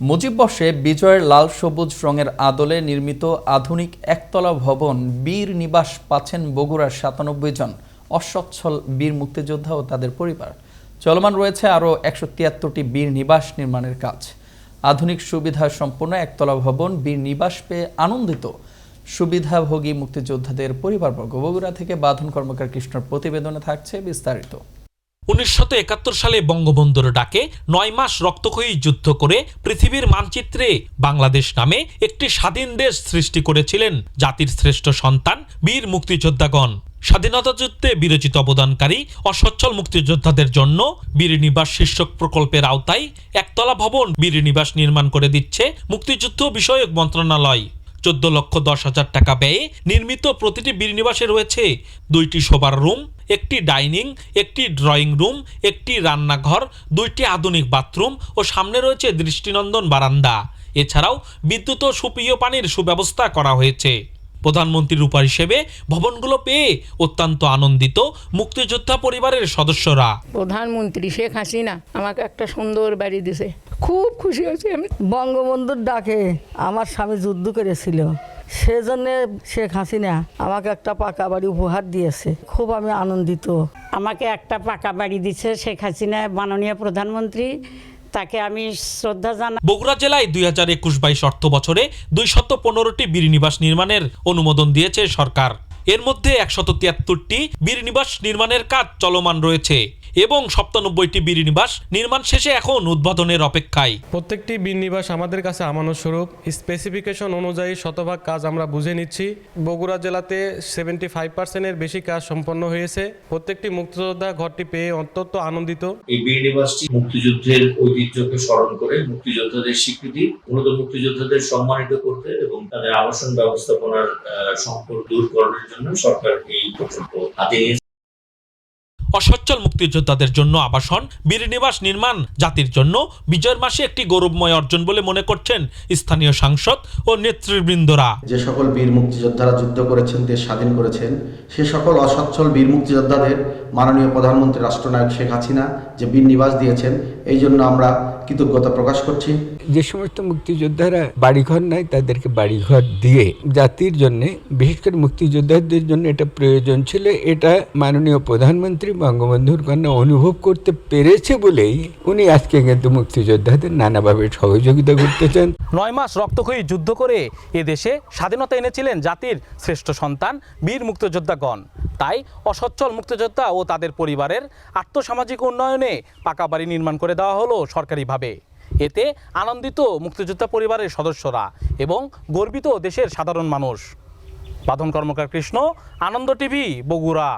মুজিব বর্ষে বিজয়ের লাল সবুজ রঙের আদলে নির্মিত আধুনিক একতলা ভবন বীর নিবাস পাচ্ছেন বগুড়ার সাতানব্বই জন অসচ্ছল বীর মুক্তিযোদ্ধা ও তাদের পরিবার। চলমান রয়েছে আরও একশো তিয়াত্তরটি বীর নিবাস নির্মাণের কাজ। আধুনিক সুবিধা সম্পন্ন একতলা ভবন বীর নিবাস পেয়ে আনন্দিত সুবিধাভোগী মুক্তিযোদ্ধাদের পরিবারবর্গ। বগুড়া থেকে বাঁধন কর্মকার কৃষ্ণর প্রতিবেদনে থাকছে বিস্তারিত। উনিশশত সালে বঙ্গবন্ধুর ডাকে নয় মাস রক্তক্ষয়ী যুদ্ধ করে পৃথিবীর মানচিত্রে বাংলাদেশ নামে একটি স্বাধীন দেশ সৃষ্টি করেছিলেন জাতির শ্রেষ্ঠ সন্তান বীর মুক্তিযোদ্ধাগণ। স্বাধীনতা যুদ্ধে বিরোচিত অবদানকারী অসচ্ছল মুক্তিযোদ্ধাদের জন্য বীর নিবাস শীর্ষক প্রকল্পের আওতায় একতলা ভবন বীর নিবাস নির্মাণ করে দিচ্ছে মুক্তিযুদ্ধ বিষয়ক মন্ত্রণালয়। চোদ্দ লক্ষ দশ হাজার টাকা ব্যয়ে নির্মিত প্রতিটি বীরনিবাসে রয়েছে দুইটি শোবার রুম, একটি ডাইনিং, একটি ড্রয়িং রুম, একটি রান্নাঘর, দুইটি আধুনিক বাথরুম ও সামনে রয়েছে দৃষ্টিনন্দন বারান্দা। এছাড়াও বিদ্যুৎ ও সুপ্রিয় পানির সুব্যবস্থা করা হয়েছে। প্রধানমন্ত্রীর রূপা হিসেবে ভবনগুলো পেয়ে অত্যন্ত আনন্দিত মুক্তিযোদ্ধা পরিবারের সদস্যরা। প্রধানমন্ত্রী শেখ হাসিনা আমাকে একটা সুন্দর বাড়ি দিছে। খুব খুশি হয়েছি আমি। বঙ্গবন্ধুর ডাকে আমার স্বামী যুদ্ধ করেছিল। সেজন্য শেখ হাসিনা আমাকে একটা পাকা বাড়ি উপহার দিয়েছে। খুব আমি আনন্দিত। আমাকে একটা পাকা বাড়ি দিচ্ছে শেখ হাসিনা মাননীয় প্রধানমন্ত্রী। তাকে আমি শ্রদ্ধা জানাই বগুড়া জেলায় দুই হাজার একুশ বাইশ অর্থ বছরে দুই শত পনেরোটি বীরনিবাস নির্মাণের অনুমোদন দিয়েছে সরকার। এর মধ্যে একশত তিয়াত্তরটি বীরনিবাস নির্মাণের কাজ চলমান রয়েছে। এবং সপ্তানব্বইটি বীরনিবাস নির্মাণ শেষে এখন উদ্বোধনের অপেক্ষায়। প্রত্যেকটি বিনিবাস আমাদের কাছে আমানত স্বরূপ স্পেসিফিকেশন অনুযায়ী শতভাগ কাজ আমরা বুঝে নিচ্ছি। বগুড়া জেলাতে সেভেন্টি ফাইভ পার্সেন্টের বেশি কাজ সম্পন্ন হয়েছে। প্রত্যেকটি মুক্তিযোদ্ধা ঘরটি পেয়ে অত্যন্ত আনন্দিত। এই বীর নিবাসটি মুক্তিযুদ্ধের ঐতিহ্যকে স্মরণ করে মুক্তিযোদ্ধাদের স্বীকৃতি মূলত মুক্তিযোদ্ধাদের সম্মানিত করতে এবং তাদের আবাসন ব্যবস্থাপনার আহ, সংকট দূরকরণের জন্য সরকার এই প্রকল্প হাতে নিয়েছে। অসচ্ছল মুক্তিযোদ্ধাদের জন্য আবাসন বীরনিবাস নির্মাণ, জাতির জন্য বিজয়ের মাসে একটি গৌরবময় অর্জন বলে মনে করছেন স্থানীয় সাংসদ ও নেতৃবৃন্দরা। যে সকল বীর মুক্তিযোদ্ধারা যুদ্ধ করেছেন, দেশ স্বাধীন করেছেন, সে সকল অসচ্ছল বীর মুক্তিযোদ্ধাদের মাননীয় প্রধানমন্ত্রী রাষ্ট্রনায়ক শেখ হাসিনা যে বীর নিবাস দিয়েছেন, এই জন্য আমরা কৃতজ্ঞতা প্রকাশ করছি। যে সমস্ত মুক্তিযোদ্ধারা বাড়িঘর নাই তাদেরকে বাড়িঘর দিয়ে জাতির জন্য বিশেষ করে মুক্তিযোদ্ধাদের জন্য এটা প্রয়োজন ছিল এটা মাননীয় প্রধানমন্ত্রী বঙ্গবন্ধুর কন্যা অনুভব করতে পেরেছে বলেই উনি আজকে কিন্তু মুক্তিযোদ্ধাদের নানাভাবে সহযোগিতা করতেছেন নয় মাস রক্তক্ষয়ী যুদ্ধ করে এ দেশে স্বাধীনতা এনেছিলেন জাতির শ্রেষ্ঠ সন্তান বীর মুক্তিযোদ্ধাগণ। তাই অসচ্ছল মুক্তিযোদ্ধা ও তাদের পরিবারের আর্থসামাজিক উন্নয়নে পাকা বাড়ি নির্মাণ করে দেওয়া হলো সরকারিভাবে। এতে আনন্দিত মুক্তিযোদ্ধা পরিবারের সদস্যরা এবং গর্বিত দেশের সাধারণ মানুষ। বাঁধন কর্মকার কৃষ্ণ, আনন্দ টিভি, বগুড়া।